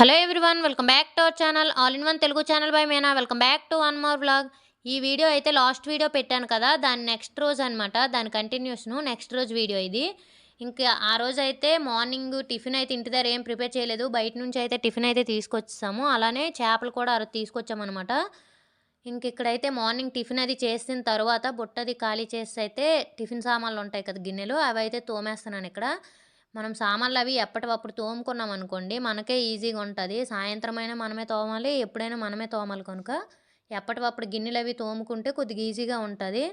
Hello everyone welcome back to our channel. All in one Telugu channel by Meena. Welcome back to one more vlog. ఈ video అయితే last video పెట్టాను కదా దాని next రోజు అనమాట దాని కంటిన్యూస్ను నెక్స్ట్ రోజు వీడియో ఇది. ఇంకా ఆ రోజు అయితే మార్నింగ్ టిఫిన్ అయితే ఇంటి దగ్గర ఏం ప్రిపేర్ చేయలేదు. బయట నుంచి అయితే టిఫిన్ అయితే తీసుకొచ్చాము అలానే చేపలు కూడా ఆ రోజు తీసుకొచ్చామన్నమాట ఇంక ఇక్కడైతే మార్నింగ్ టిఫిన్ అది చేసిన తర్వాత బుట్టది ఖాళీ చేసి అయితే టిఫిన్ సామాన్లు ఉంటాయి కదా గిన్నెలు అవి అయితే తోమేస్తున్నాను ఇక్కడ. మనం సామాన్లు అవి ఎప్పటికప్పుడు తోముకున్నాం అనుకోండి మనకే ఈజీగా ఉంటుంది. సాయంత్రం అయినా మనమే తోమాలి ఎప్పుడైనా మనమే తోమాలి కనుక. ఎప్పటికప్పుడు గిన్నెలు అవి తోముకుంటే కొద్దిగా ఈజీగా ఉంటుంది.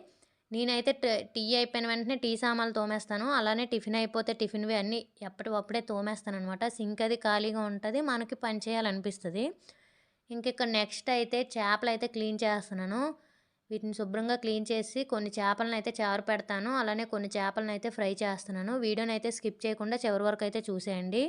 నేనైతే ట- టీ అయిపోయిన వెంటనే టీ సామాన్లు తోమేస్తాను. అలానే టిఫిన్ అయిపోతే టిఫిన్వి అన్నీ ఎప్పటికప్పుడే తోమేస్తాను అనమాట సింక్ అది ఖాళీగా ఉంటుంది మనకి పని చేయాలనిపిస్తుంది. ఇంక ఇక్కడ నెక్స్ట్ అయితే చేపలు అయితే క్లీన్ చేస్తున్నాను. వీటిని శుభ్రంగా క్లీన్ చేసి కొన్ని చేపలను అయితే చారు పెడతాను. అలానే కొన్ని చేపలను అయితే ఫ్రై చేస్తున్నాను. వీడియోని అయితే స్కిప్ చేయకుండా చివరి వరకు అయితే చూసేయండి.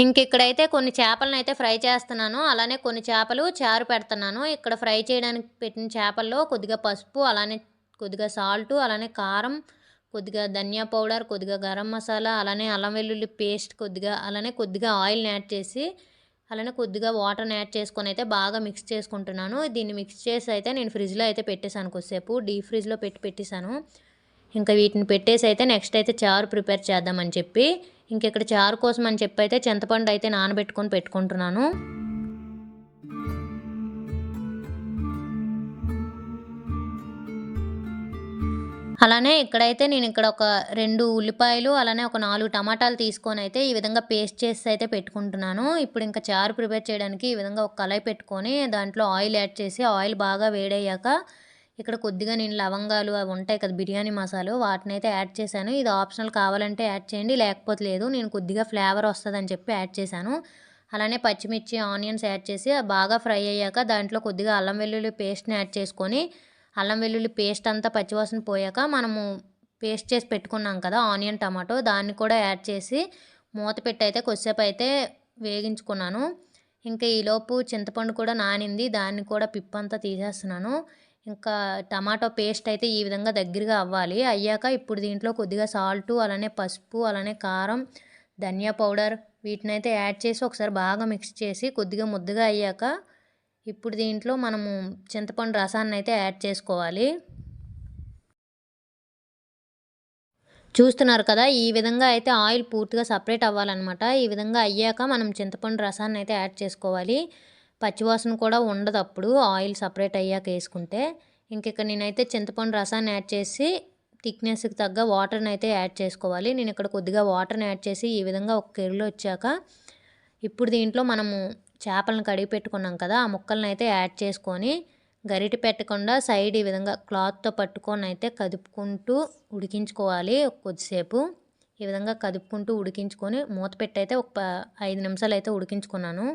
ఇంక ఇక్కడైతే కొన్ని చేపలను అయితే ఫ్రై చేస్తున్నాను. అలానే కొన్ని చేపలు చారు పెడుతున్నాను. ఇక్కడ ఫ్రై చేయడానికి పెట్టిన చేపల్లో కొద్దిగా పసుపు అలానే కొద్దిగా సాల్ట్ అలానే కారం కొద్దిగా ధనియా పౌడర్ కొద్దిగా గరం మసాలా అలానే అల్లం వెల్లుల్లి పేస్ట్ కొద్దిగా అలానే కొద్దిగా ఆయిల్ని యాడ్ చేసి అలానే కొద్దిగా వాటర్ని యాడ్ చేసుకొని అయితే బాగా మిక్స్ చేసుకుంటున్నాను. దీన్ని మిక్స్ చేసి అయితే నేను ఫ్రిడ్జ్లో అయితే పెట్టేశాను కొద్దిసేపు. డీప్ ఫ్రిడ్జ్లో పెట్టి పెట్టేశాను. ఇంకా వీటిని పెట్టేసి అయితే నెక్స్ట్ అయితే చారు ప్రిపేర్ చేద్దామని చెప్పి ఇంకెక్కడ చారు కోసం అని చెప్పి అయితే చింతపండు అయితే నానబెట్టుకొని పెట్టుకుంటున్నాను. అలానే ఇక్కడైతే నేను ఇక్కడ ఒక రెండు ఉల్లిపాయలు అలానే ఒక నాలుగు టమాటాలు తీసుకొని అయితే ఈ విధంగా పేస్ట్ చేసి అయితే పెట్టుకుంటున్నాను. ఇప్పుడు ఇంకా చారు ప్రిపేర్ చేయడానికి ఈ విధంగా ఒక కళాయి పెట్టుకొని దాంట్లో ఆయిల్ యాడ్ చేసి ఆయిల్ బాగా వేడయ్యాక ఇక్కడ కొద్దిగా నేను లవంగాలు అవి ఉంటాయి కదా బిర్యానీ మసాలు వాటిని అయితే యాడ్ చేశాను. ఇది ఆప్షనల్ కావాలంటే యాడ్ చేయండి లేకపోతే లేదు. నేను కొద్దిగా ఫ్లేవర్ వస్తుందని చెప్పి యాడ్ చేశాను. అలానే పచ్చిమిర్చి ఆనియన్స్ యాడ్ చేసి బాగా ఫ్రై అయ్యాక దాంట్లో కొద్దిగా అల్లం వెల్లుల్లి పేస్ట్ని యాడ్ చేసుకొని అల్లం వెల్లుల్లి పేస్ట్ అంతా పచ్చివాసన పోయాక మనము పేస్ట్ చేసి పెట్టుకున్నాం కదా ఆనియన్ టమాటో దాన్ని కూడా యాడ్ చేసి మూత పెట్టి అయితే కొద్దిసేపు అయితే వేగించుకున్నాను. ఇంకా ఈలోపు చింతపండు కూడా నానింది దాన్ని కూడా పిప్పంతా తీసేస్తున్నాను. ఇంకా టమాటో పేస్ట్ అయితే ఈ విధంగా దగ్గరగా అవ్వాలి. అయ్యాక ఇప్పుడు దీంట్లో కొద్దిగా సాల్టు అలానే పసుపు అలానే కారం ధనియా పౌడర్ వీటిని అయితే యాడ్ చేసి ఒకసారి బాగా మిక్స్ చేసి కొద్దిగా ముద్దగా అయ్యాక ఇప్పుడు దీంట్లో మనము చింతపండు రసాన్ని అయితే యాడ్ చేసుకోవాలి. చూస్తున్నారు కదా ఈ విధంగా అయితే ఆయిల్ పూర్తిగా సపరేట్ అవ్వాలన్నమాట. ఈ విధంగా అయ్యాక మనం చింతపండు రసాన్ని అయితే యాడ్ చేసుకోవాలి. పచ్చివాసన కూడా ఉండదు అప్పుడు ఆయిల్ సపరేట్ అయ్యాక వేసుకుంటే. ఇంక ఇక్కడ నేనైతే చింతపండు రసాన్ని యాడ్ చేసి థిక్నెస్కి తగ్గ వాటర్ని అయితే యాడ్ చేసుకోవాలి. నేను ఇక్కడ కొద్దిగా వాటర్ని యాడ్ చేసి ఈ విధంగా ఒక కెరులో వచ్చాక ఇప్పుడు దీంట్లో మనము చేపలను కడిగి పెట్టుకున్నాం కదా ఆ ముక్కలను అయితే యాడ్ చేసుకొని గరిటె పెట్టకుండా సైడ్ ఈ విధంగా క్లాత్తో పట్టుకొని అయితే కదుపుకుంటూ ఉడికించుకోవాలి కొద్దిసేపు. ఈ విధంగా కదుపుకుంటూ ఉడికించుకొని మూత పెట్టి అయితే ఒక ఐదు నిమిషాలు అయితే ఉడికించుకున్నాను.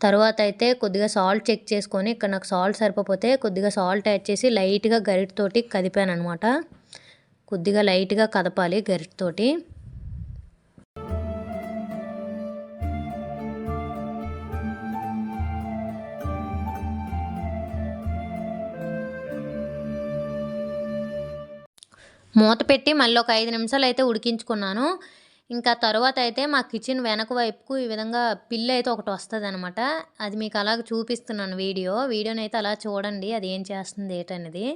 తర్వాత అయితే కొద్దిగా సాల్ట్ చెక్ చేసుకొని ఇక్కడ నాకు సాల్ట్ సరిపోతే కొద్దిగా సాల్ట్ యాడ్ చేసి లైట్గా గరిటతోటి కదిపాను అనమాట కొద్దిగా లైట్గా కదపాలి గరిటతోటి మూత పెట్టి మళ్ళీ ఒక ఐదు నిమిషాలు అయితే ఉడికించుకున్నాను. ఇంకా తర్వాత అయితే మా కిచెన్ వెనక వైపుకు ఈ విధంగా పిల్లి అయితే ఒకటి వస్తుంది అనమాట అది మీకు అలాగ చూపిస్తున్నాను వీడియో. వీడియోని అయితే అలా చూడండి అది ఏం చేస్తుంది ఏంటనేది.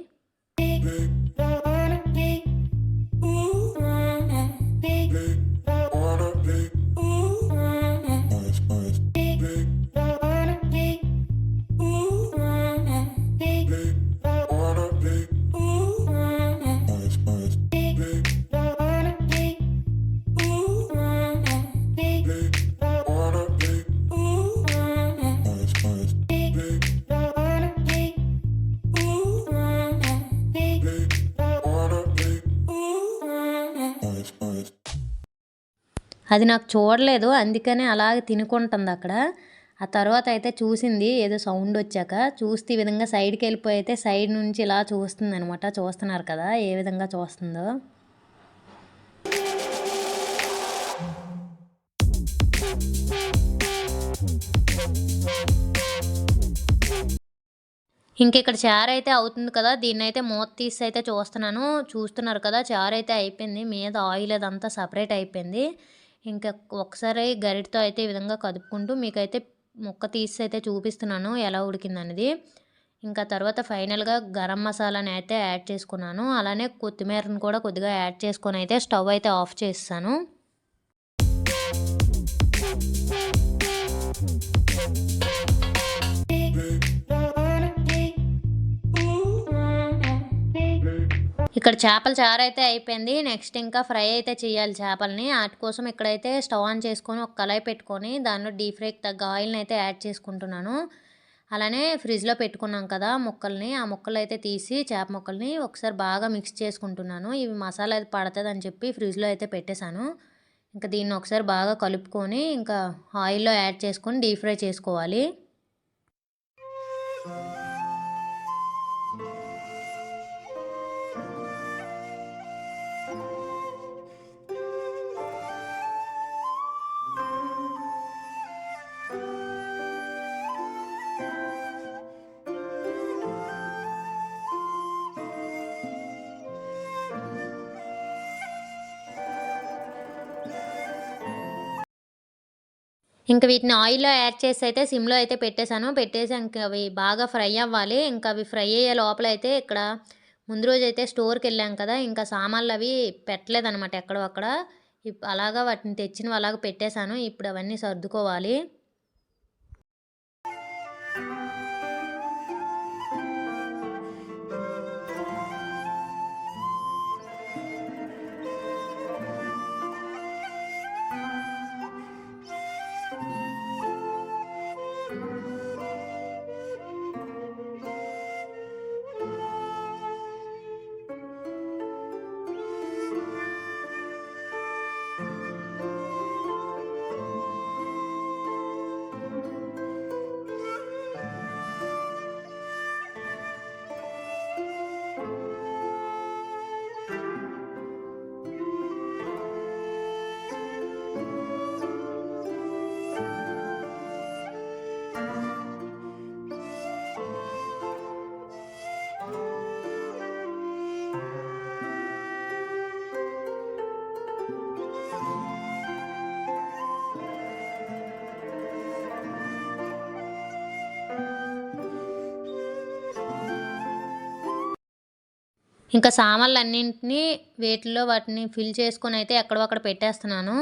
అది నాకు చూడలేదు. అందుకనే అలాగే తినుకుంటుంది అక్కడ. ఆ తర్వాత అయితే చూసింది ఏదో సౌండ్ వచ్చాక. చూస్తే ఈ విధంగా సైడ్కి వెళ్ళిపోయి అయితే సైడ్ నుంచి ఇలా చూస్తుంది అనమాట చూస్తున్నారు కదా ఏ విధంగా చూస్తుందో. ఇంక ఇక్కడ చారు అయితే అవుతుంది కదా దీన్ని అయితే మూత తీసి అయితే చూస్తున్నాను. చూస్తున్నారు కదా చారు అయితే అయిపోయింది. మీద ఆయిల్ అదంతా సపరేట్ అయిపోయింది. ఇంకా ఒకసారి గరిటతో అయితే ఈ విధంగా కదుపుకుంటూ మీకైతే ముక్క తీసి అయితే చూపిస్తున్నాను ఎలా ఉడికిందనేది. ఇంకా తర్వాత ఫైనల్గా గరం మసాలాని అయితే యాడ్ చేసుకున్నాను. అలానే కొత్తిమీరను కూడా కొద్దిగా యాడ్ చేసుకొని అయితే స్టవ్ అయితే ఆఫ్ చేస్తాను. ఇక్కడ చేపల చారు అయితే అయిపోయింది. నెక్స్ట్ ఇంకా ఫ్రై అయితే చేయాలి చేపల్ని. వాటి కోసం ఇక్కడైతే స్టవ్ ఆన్ చేసుకొని ఒక కళాయి పెట్టుకొని దానిలో డీప్ ఫ్రైకి తగ్గ ఆయిల్ని అయితే యాడ్ చేసుకుంటున్నాను. అలానే ఫ్రిడ్జ్లో పెట్టుకున్నాం కదా ముక్కల్ని. ఆ ముక్కలు అయితే తీసి చేప ముక్కల్ని ఒకసారి బాగా మిక్స్ చేసుకుంటున్నాను. ఇవి మసాలా అయితే పడుతుంది అని చెప్పి ఫ్రిడ్జ్లో అయితే పెట్టేశాను. ఇంకా దీన్ని ఒకసారి బాగా కలుపుకొని ఇంకా ఆయిల్లో యాడ్ చేసుకొని డీప్ ఫ్రై చేసుకోవాలి. ఇంకా వీటిని ఆయిల్లో యాడ్ చేసి అయితే సిమ్లో అయితే పెట్టేశాను. పెట్టేసి ఇంకా అవి బాగా ఫ్రై అవ్వాలి. ఇంకా అవి ఫ్రై అయ్యే లోపల అయితే ఇక్కడ ముందు రోజు అయితే స్టోర్కి వెళ్ళాం కదా ఇంకా సామాన్లు అవి పెట్టలేదన్నమాట ఎక్కడో అక్కడ. అలాగా వాటిని తెచ్చినవి అలాగ పెట్టేశాను. ఇప్పుడు అవన్నీ సర్దుకోవాలి. ఇంకా సామాన్లు అన్నింటినీ వేటిలో వాటిని ఫిల్ చేసుకొని అయితే ఎక్కడో అక్కడ పెట్టేస్తున్నాను.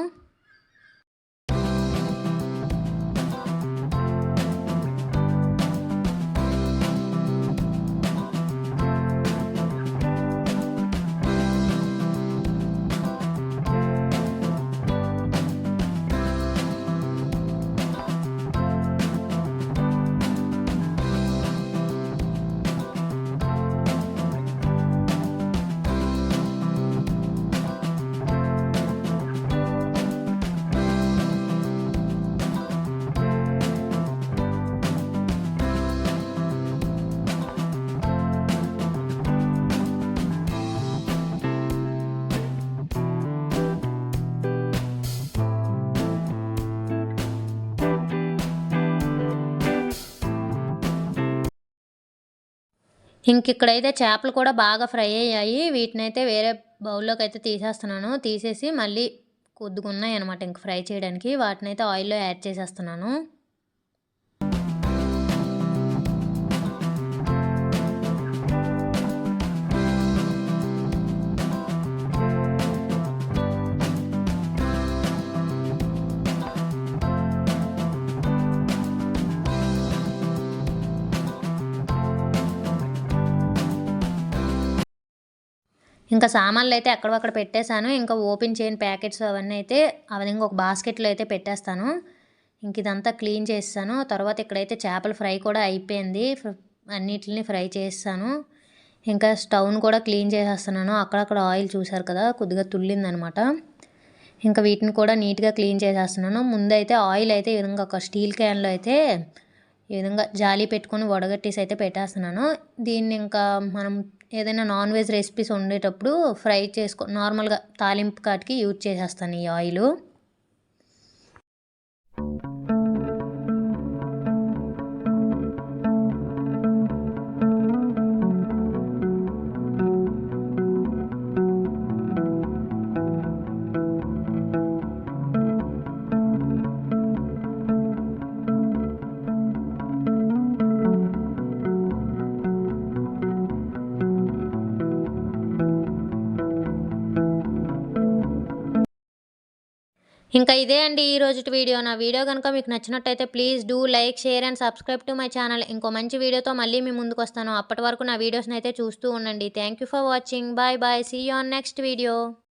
ఇంక ఇక్కడైతే చేపలు కూడా బాగా ఫ్రై అయ్యాయి. వీటినైతే వేరే బౌల్లోకి అయితే తీసేస్తున్నాను. తీసేసి మళ్ళీ కొద్దిగా ఉన్నాయి అనమాట ఇంక ఫ్రై చేయడానికి. వాటినైతే ఆయిల్లో యాడ్ చేసేస్తున్నాను. ఇంకా సామాన్లు అయితే ఎక్కడొక్కడ పెట్టేశాను. ఇంకా ఓపెన్ చేయని ప్యాకెట్స్ అవన్నీ అయితే ఆ విధంగా ఒక బాస్కెట్లో అయితే పెట్టేస్తాను. ఇంక ఇదంతా క్లీన్ చేస్తాను తర్వాత ఇక్కడైతే చేపల ఫ్రై కూడా అయిపోయింది. అన్నిటిని ఫ్రై చేస్తాను ఇంకా స్టవ్ను కూడా క్లీన్ చేసేస్తున్నాను. అక్కడక్కడ ఆయిల్ చూశారు కదా కొద్దిగా తుల్లిందనమాట. ఇంకా వీటిని కూడా నీట్గా క్లీన్ చేసేస్తున్నాను. ముందైతే ఆయిల్ అయితే ఈ విధంగా ఒక స్టీల్ క్యాన్లో అయితే ఈ విధంగా జాలి పెట్టుకొని వడగట్టేసి అయితే పెట్టేస్తున్నాను. దీన్ని ఇంకా మనం ఏదైనా నాన్ వెజ్ రెసిపీస్ వండేటప్పుడు ఫ్రై చేసుకో నార్మల్గా తాలింపు కాటికి యూజ్ చేసేస్తాను ఈ ఆయిల్. ఇంకా ఇదే అండి ఈ రోజు వీడియో. నా వీడియో కనుక మీకు నచ్చినట్టయితే please do like share and subscribe to my channel. ఇంకో మంచి వీడియోతో మళ్ళీ మీ ముందుకు వస్తాను. అప్పటి వరకు నా వీడియోస్ని అయితే చూస్తూ ఉండండి. Thank you for watching. Bye bye. See you on next video